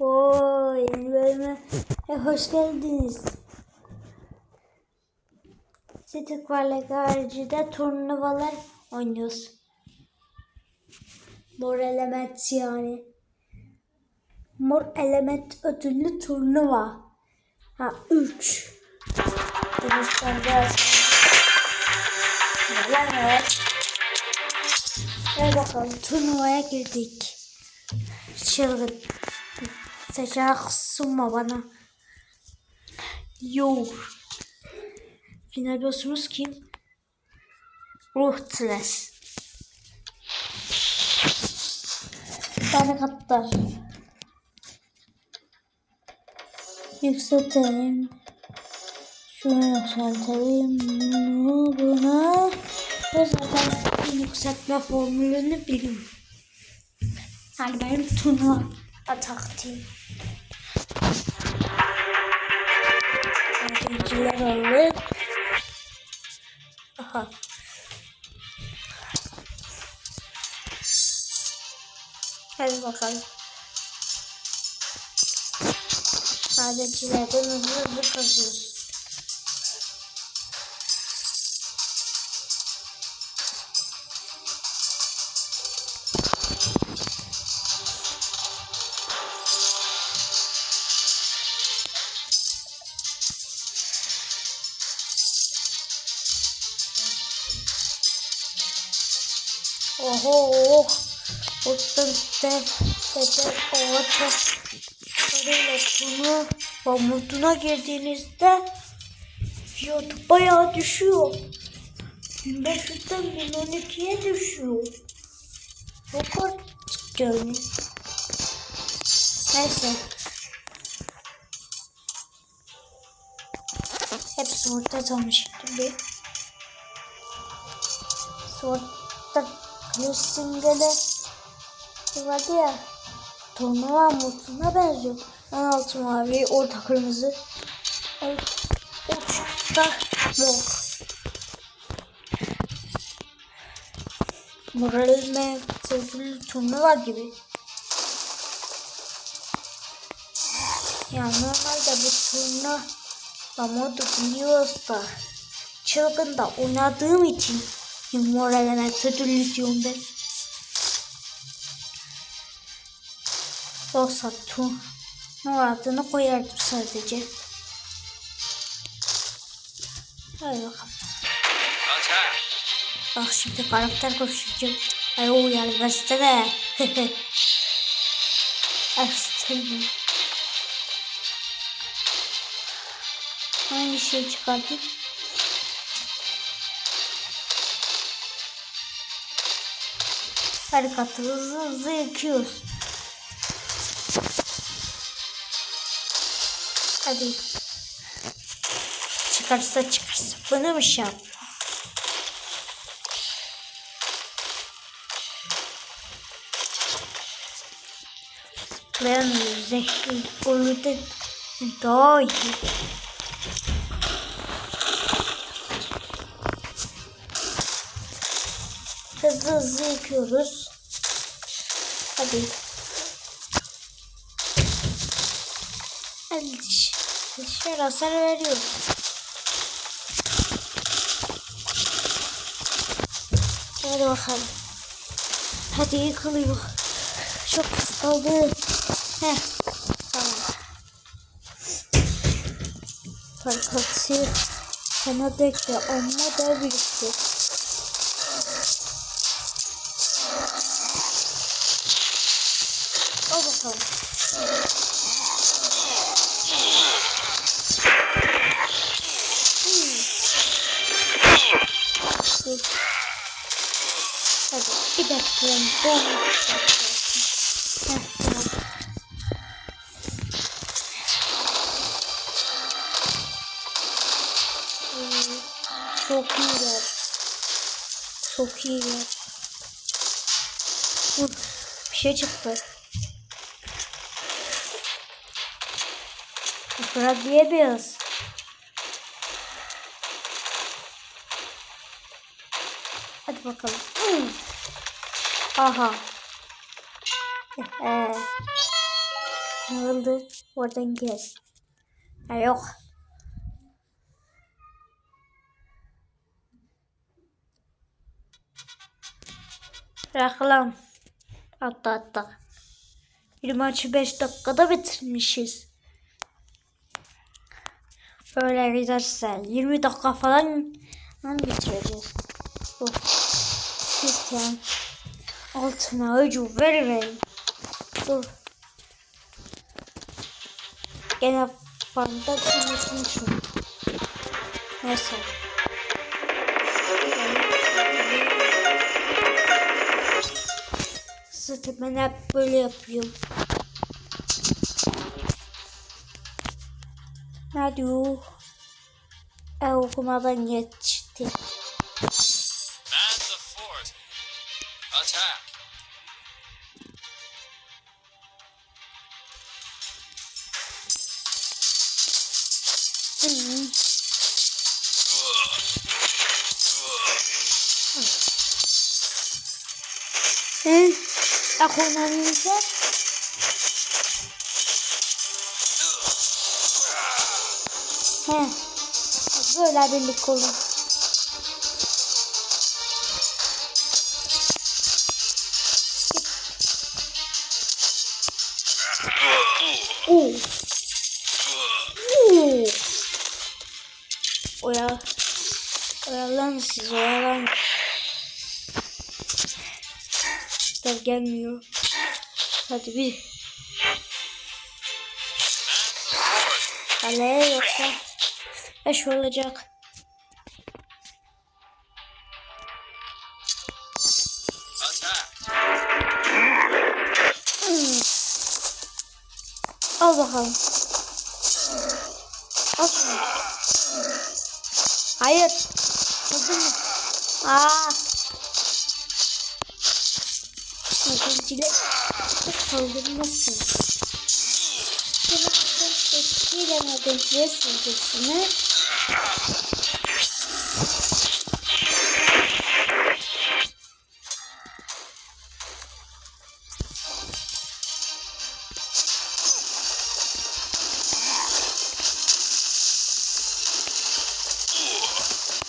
Oo, bölüme e, hoş geldiniz. Stick Valley Garajı'da turnuvalar oynuyoruz. Mor element yani. Mor element ödüllü turnuva. Ha 3. Denizden biraz. Neler. Gel bakalım turnuvaya girdik. Çılgın. Seçenek sunma bana. Yok. Final boss'umuz kim? Ruthless. Bana katlar. Yükseltelim. Şunu yükseltelim. Bunu buna. Ve zaten yükseltme formülünü biliyorum. Yani benim turnuva taktiğim. Yardımcılar. Aha. Hadi bakalım. Yardımcılardan hızlı hızlı kazıyoruz. Oho. Buradan dev dev orta sarıyla bunu pamutuna girdiğinizde fiyatı bayağı düşüyor. 1500'den 1012'ye düşüyor. Çok artık yani. Neyse. Hepsi ortada tanıştı bir. Sortta Kılıçsingele vardı ya turnuva mutluğuna benziyor. En altı mavi, orta kırmızı. Uçta mor. Moralime sevgili turnuva gibi. Ya normalde bu turnuva modu biliyoruz da çılgında oynadığım için moralime ödüllü diyorum ben. Yoksa turnuva adını koyardım sadece. Hadi bakalım. Bak şimdi karakter konuşacağım. Ay o yani versene. Açtım. Hangi şey çıkardık? Harikatı hızlı hızlı yıkıyoruz. Hadi. Çıkarsa çıkarsa. Bunu mu şey yap? Ben zehri olurdu daha iyi. Hızlı hızlı yıkıyoruz. Hadi. Hadi. Dişler hasar veriyor. Hadi bakalım. Hadi yıkılıyor. Çok az kaldı. Heh. Tamam. Parkatı sana bekle ama da birlikte. Dakika. Ben Heh, tamam. Hmm, Çok iyiler. Çok iyiler. Uf, bir şey çıktı. Fırat diye beyaz. Hadi bakalım. Hmm. Aha. Ee. Ne oldu? Oradan gez. Ha yok. Reklam. Hatta hatta. Bir maçı 5 dakikada bitirmişiz. Böyle giderse 20 dakika falan bitireceğiz. Dur. Lütfen. Altına öcü vermeyin. Dur. Gene fanda unutmuşum. Neyse. Zaten ben hep böyle yapıyorum. Hadi o. E, okumadan geçti. Hı? Ekonomimize He. Böyle birlik olun. Gelmiyor. Hadi bir. Kaleye yoksa eş olacak. Al bakalım. Al. Hayır. Sakın. Aa. Öğrenciler saldırmasın. Sınıfın eskiyle öğrenciye saldırısını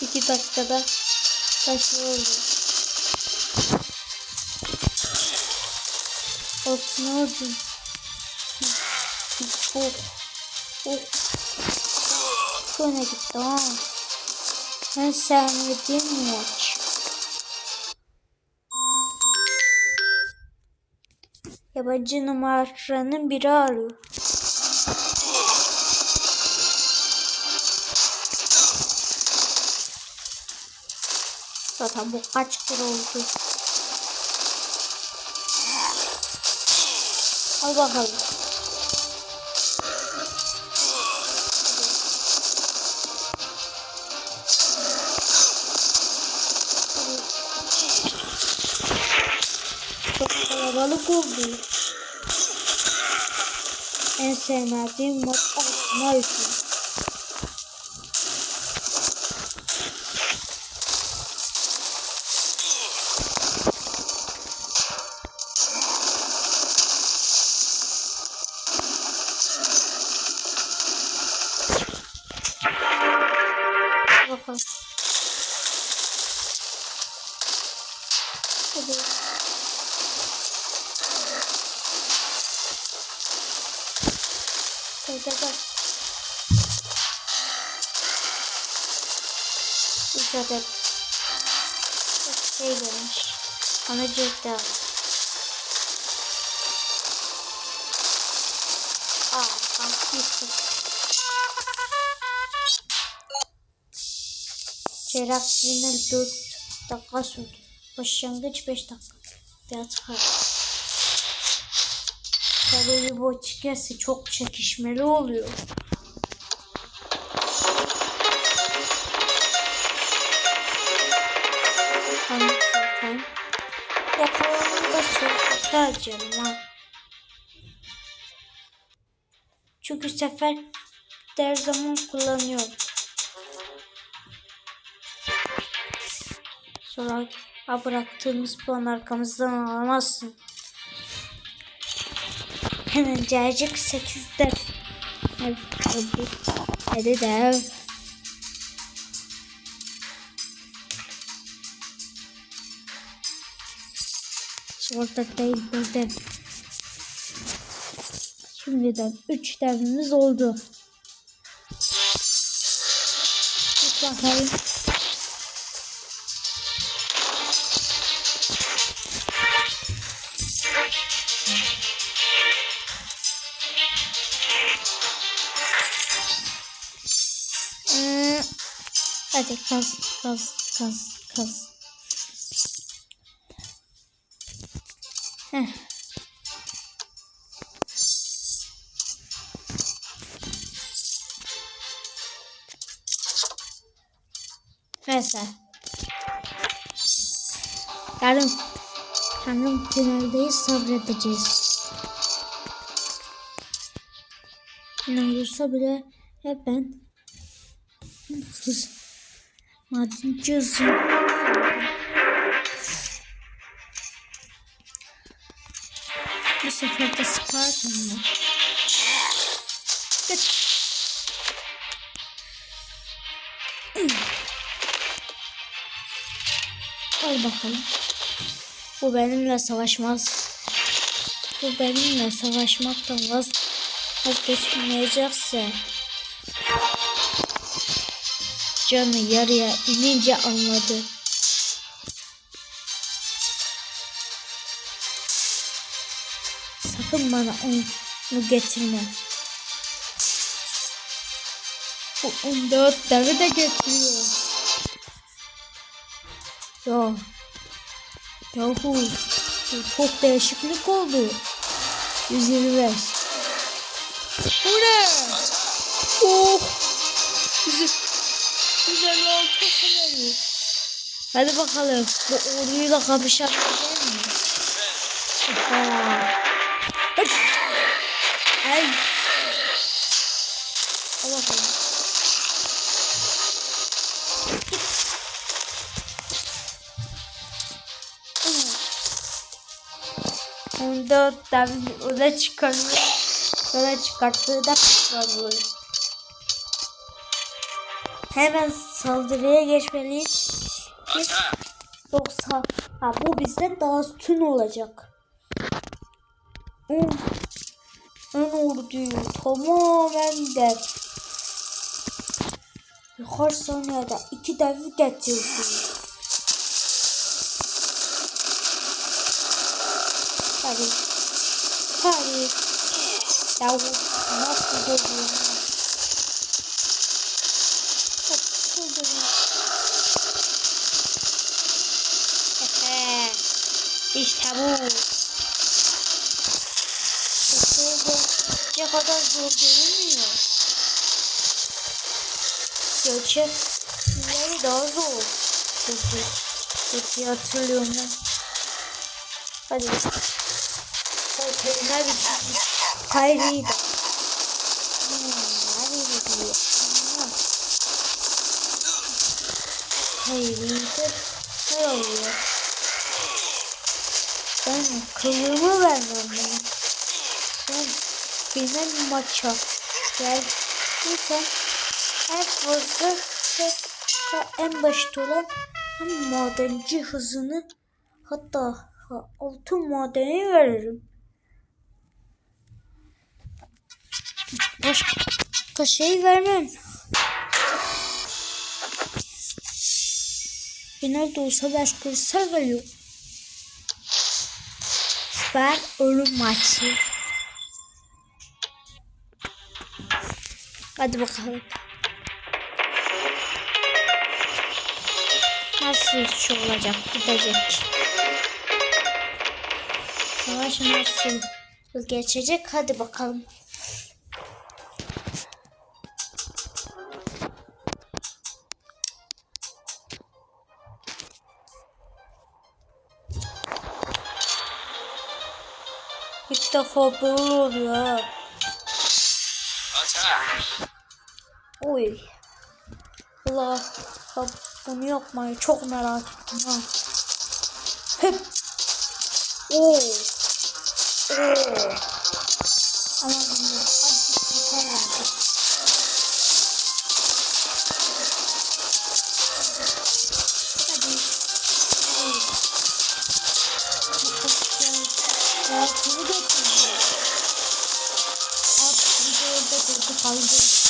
iki dakikada taşıyordu. Altına ördüm. Oh. Oh. Şöyle gitti ha. Ben sevmediğim maç. Yabancı numaranın biri arıyor. Zaten bu kaç kere oldu. Al bakalım. Çok kalabalık oldu. En sevmediğim maç altına hüküm. Hadi bak. Dikkat et. Çok şey demiş. Bana ciddi al. Aa, kalktı. Çeyrek final 4 dakika sürdü. Başlangıç 5 dakika. Biraz hard. Tabii bu açıkçası çok çekişmeli oluyor. Tamam zaten. Yakalanında çok canım ha. Çünkü sefer her zaman kullanıyorum. Sonra bıraktığımız puan arkamızdan alamazsın. Hemen gelecek 8'de. Hadi, hadi, hadi dev. Orada değil burada. Şimdiden 3 devimiz oldu. Git bakayım. Kaz kaz kaz kaz. Heh. Neyse. Yarın yarın finaldeyiz sabredeceğiz. Ne olursa bile hep ben hız madenci hızım. Bu sefer de Spartan'la. Git. Al bakalım. Bu benimle savaşmaz. Bu benimle savaşmaktan vaz vazgeçmeyecekse canı yarıya inince anladı. Sakın bana onu getirme. Bu 14 devi de getiriyor. Ya. Yahu. Çok değişiklik oldu. 125. Bu ne? Oh. Güzel. Güzel oldu sanırım. Hadi bakalım. Bu orduyla kapışabilir mi? Oha. Hıt. Ay. Al bakalım. 14 tane öne çıkarıyor. Sonra çıkarttığı da çıkarıyor. Hemen saldırıya geçmeliyiz. Biz, yoksa ha, bu bizde daha üstün olacak. Hmm. Ben orduyu tamamen dev. Birkaç saniyede iki devi getirdi. Hadi. Hadi. Ya bu nasıl geliyor? Nasıl geliyor? Ehe. Ne kadar zor görünmüyor. Gerçek günleri daha zor. Peki, peki hatırlıyorum ben. Hadi. Bitirmiş. Kayrıydı. Hmm, nereye gidiyor? Hmm. Kayrıydı. Ne oluyor? Ben kılığımı vermem ben. Ben final maça geldiysen en fazla ve en başta olan madenci hızını hatta ha- altın madeni veririm. Başka şey vermem. Final de olsa başka bir veriyor. Süper ölüm maçı. Hadi bakalım. Nasıl iş olacak gidecek. Savaş nasıl geçecek hadi bakalım. İlk defa böyle oluyor! Oy. Allah. Bunu yapmayı çok merak ettim ha. Hep. Oo. Oo. Orada durdu kaldı. Bunu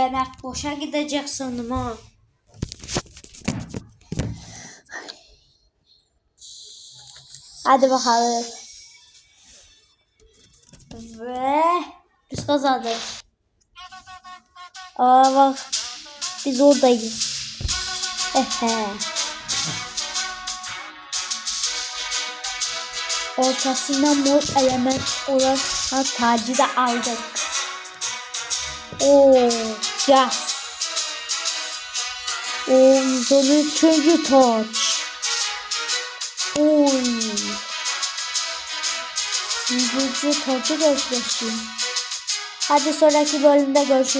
Bunca emek boşa gidecek sandım ha. Hadi bakalım. Ve biz kazandık. Aa bak. Biz oradayız. Ehe. Ortasında mor element olan tacı da aldık. Oo, Oo, 113. taç. Oy. 100. tacı geçmişim. Hadi sonraki bölümde görüşürüz.